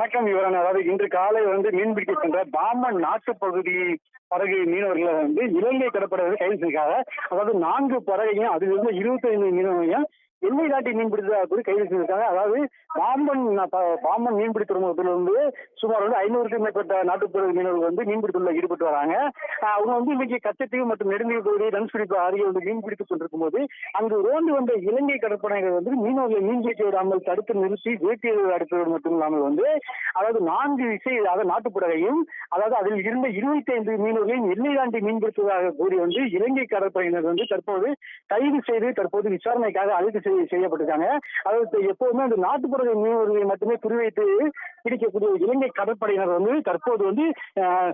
வணக்கம் இவரன். அதாவது இன்று காலை வந்து மீன்பிடிக்க சென்ற பாம்பன் நாட்டு பகுதி படகு மீனவர்களை வந்து இலங்கை கடற்படை கைது செய்திருக்காங்க. அதாவது நான்கு படகையும் அதில் இருந்து இருபத்தி ஐந்து மீனவரையும் எல்லை தாண்டி மீன்பிடித்ததாக கூட கைது செஞ்சிருக்காங்க அதாவது பாம்பன் ப- பாம்பன் மீன்பிடி துறைமுகத்தில் வந்து சுமார் வந்து ஐநூறுக்கும் மேற்பட்ட நாட்டுப்புற மீனவர்கள் வந்து மீன்பிடித்துள்ள ஈடுபட்டு வராங்க. அவங்க வந்து இன்னைக்கு கச்சத்தீவு மற்றும் நெடுந்தீவு பகுதி தனுஷ்பிடிப்பு அருகே வந்து மீன் பிடித்துக் கொண்டிருக்கும் போது அங்கு ரோந்து வந்த இலங்கை கடற்படையினர் வந்து மீனவர்களை மீன் பிடிக்க விடாமல் தடுத்து நிறுத்தி வேட்டி அடுத்தது மட்டும் இல்லாமல் வந்து அதாவது நான்கு இசை அதாவது நாட்டுப்புடகையும் அதாவது அதில் இருந்த இருபத்தி ஐந்து மீனவர்களையும் எல்லை தாண்டி மீன்பிடித்ததாக கூறி வந்து இலங்கை கடற்படையினர் வந்து தற்போது கைது செய்து தற்போது விசாரணைக்காக அழைத்து செய்யப்பட்டிருக்காங்க. அதாவது எப்பவுமே அந்த நாட்டுப்புற மீனவர்களை மட்டுமே குறிவைத்து பிடிக்கக்கூடிய இலங்கை கடற்படையினர் வந்து தற்போது வந்து ஆஹ்,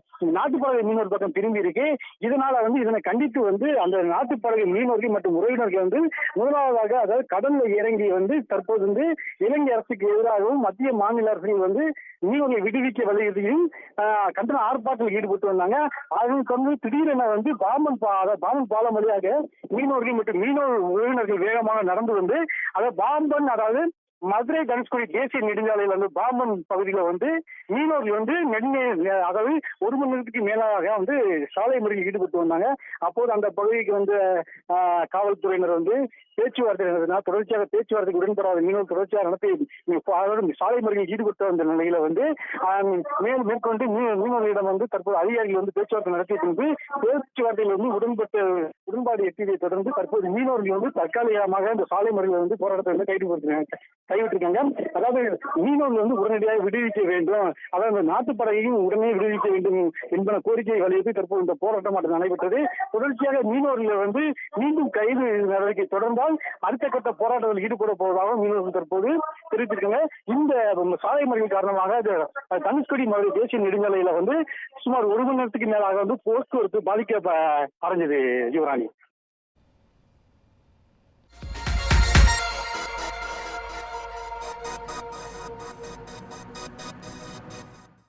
மீனவர் பக்கம் திரும்பி இருக்கு. இதனால வந்து இதனை கண்டித்து வந்து அந்த நாட்டுப்படகு மீனவர்கள் மற்றும் உறவினர்கள் வந்து முதலாவதாக அதாவது கடல்ல இறங்கி வந்து தற்போது வந்து இலங்கை அரசுக்கு எதிராகவும் மத்திய மாநில அரசுகள் வந்து மீனவர்களை விடுவிக்க வலியுறுத்தியும் ஆஹ், கண்டன ஆர்ப்பாட்டத்தில் ஈடுபட்டு வந்தாங்க. அதுக்கு வந்து திடீரென வந்து பாம்பன் பா பாம்பன் பாலம் வழியாக மீனவர்கள் மற்றும் மீனவர் உறவினர்கள் வேகமாக நடந்து வந்து அதாவது பாம்பன் அதாவது மதுரை தனுஷ்கோடி தேசிய நெடுஞ்சாலையில் வந்து பாம்பன் பகுதியில வந்து மீனவர்கள் வந்து நெடுநே அதாவது ஒரு மணி நேரத்துக்கு மேலாக வந்து சாலை முறையில் ஈடுபட்டு வந்தாங்க. அப்போது அந்த பகுதிக்கு வந்து ஆஹ், காவல்துறையினர் வந்து பேச்சுவார்த்தை நடத்தினா தொடர்ச்சியாக பேச்சுவார்த்தைக்கு உடன்படாத மீனவர் தொடர்ச்சியாக நடத்தி சாலை முறையில் ஈடுபட்டு வந்த நிலையில வந்து மேலும் மேல் மேற்கொண்டு மீ- மீனவர்களிடம் வந்து தற்போது அதிகாரிகள் வந்து பேச்சுவார்த்தை நடத்திய பின்பு பேச்சுவார்த்தையில் வந்து உடன்பட்ட உடன்பாடு எட்டியதை தொடர்ந்து தற்போது மீனவர்கள் வந்து தற்காலிகமாக இந்த சாலை மறியலில் வந்து போராட்டத்தை வந்து கைதுபடுத்தினாங்க கைவிட்டிருக்காங்க. அதாவது மீனவர்கள் வந்து உடனடியாக விடுவிக்க வேண்டும். அதாவது இந்த நாட்டுப்படையையும் உடனே விடுவிக்க வேண்டும் என்பன கோரிக்கையை வலியுறுத்தி தற்போது இந்த போராட்டம் நடைபெற்றது. தொடர்ச்சியாக மீனவர்கள் வந்து மீண்டும் கைது நடவடிக்கை தொடர்ந்தால் அடுத்த கட்ட போராட்டத்தில் ஈடுபட போவதாக மீனவர்கள் தற்போது தெரிவித்திருக்காங்க. இந்த சாலை மறியல் காரணமாக இது மாதிரி தேசிய நெடுஞ்சாலையில வந்து சுமார் ஒரு மணி நேரத்துக்கு மேலாக வந்து போக்குவரத்து பாதிக்க அடைஞ்சது Vale